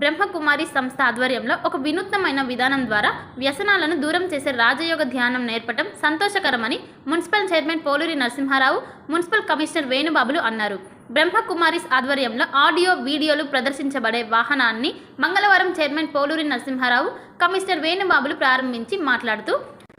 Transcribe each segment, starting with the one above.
బ్రహ్మకుమారి సంస్థ ఆధ్వర్యంలో ఒక వినూత్నమైన విధానం ద్వారా వ్యసనాలను దూరం చేసే రాజయోగ ధ్యానం నేర్పడం సంతోషకరమని municipal chairman Poluri Narasimha Rao municipal commissioner వేణుబాబులు అన్నారు. బ్రహ్మకుమారిస్ ఆధ్వర్యంలో ఆడియో వీడియోలు ప్రదర్శించబడే వాహనాన్ని మంగళవారం చైర్మన్ పోలూరి నరసింహారావు కమిషనర్ వేణుబాబులు ప్రారంభించి మాట్లాడుతూ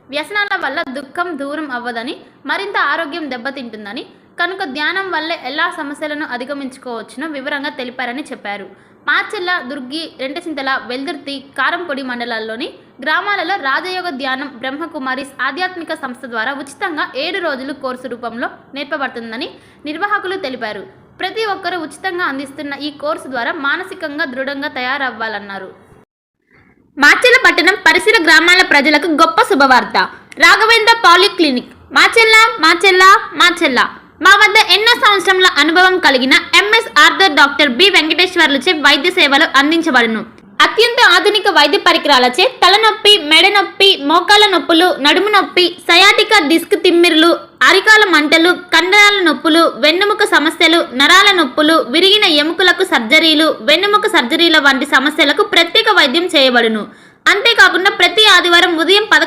వ్యసనాల వల్ల దుఃఖం దూరం అవ్వదని మరింత ఆరోగ్యం దెబ్బతింటుందని కనుక ధ్యానం వల్లే ఎలా సమస్యలను అధిగమించుకోవచ్చునో వివరంగా తెలిపారని చెప్పారు. మాచెల్ల దుర్గి రెంటచింతల వెల్దుర్తి కారంపొడి మండలాల్లోని గ్రామాలలో రాజయోగ ధ్యానం బ్రహ్మకుమారిస్ ఆధ్యాత్మిక సంస్థ ద్వారా ఉచితంగా ఏడు రోజులు కోర్సు రూపంలో నేర్పబడుతుందని నిర్వాహకులు తెలిపారు. ప్రతి ఒక్కరూ ఉచితంగా అందిస్తున్న ఈ కోర్సు ద్వారా మానసికంగా దృఢంగా తయారవ్వాలన్నారు. మాచెల్ల పట్టణం పరిసర గ్రామాల ప్రజలకు గొప్ప శుభవార్త. రాఘవేంద్ర పాలిక్లినిక్. మాచెల్ల మాచెల్ల మాచెల్లా మా వద్ద ఎన్నో సంవత్సరముల అనుభవం కలిగిన ఎంఎస్ ఆర్థర్ డాక్టర్ బి వెంకటేశ్వర్లచే వైద్య సేవలు అందించబడును. అత్యంత ఆధునిక వైద్య పరికరాలచే తలనొప్పి మెడ నొప్పి మోకాల నొప్పులు నడుము నొప్పి సయాటిక డిస్క్ తిమ్మిర్లు అరికాల మంటలు కండరాల నొప్పులు వెన్నుముక సమస్యలు నరాల నొప్పులు విరిగిన ఎముకలకు సర్జరీలు వెన్నుముక సర్జరీల వంటి సమస్యలకు ప్రత్యేక వైద్యం చేయబడును. అంతేకాకుండా ప్రతి ఆదివారం ఉదయం పదకొండు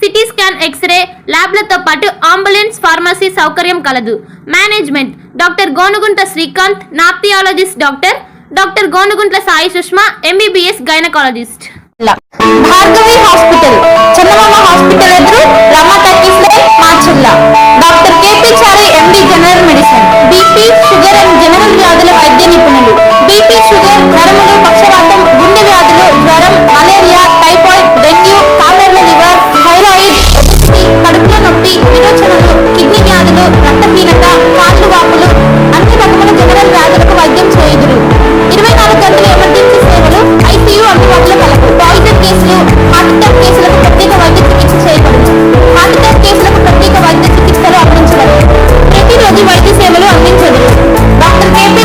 CT scan X-ray ల్యాబ్లతో పాటు అంబులెన్స్ ఫార్మసీ సౌకర్యం కలదు. Management doctor Gonugunta Srikanth nephrologist doctor doctor Gonuguntla Sai Sushma MBBS gynaecologist. Bhargavi hospital Chandamama hospital ఎదురు Rama talkies line Macherla. Doctor KP Chari MD general medicine. BP sugar and general వ్యాధుల వైద్య నిపుణులు. BP sugar నరములు పక్ష సేవలు అందించదు. Doctor KP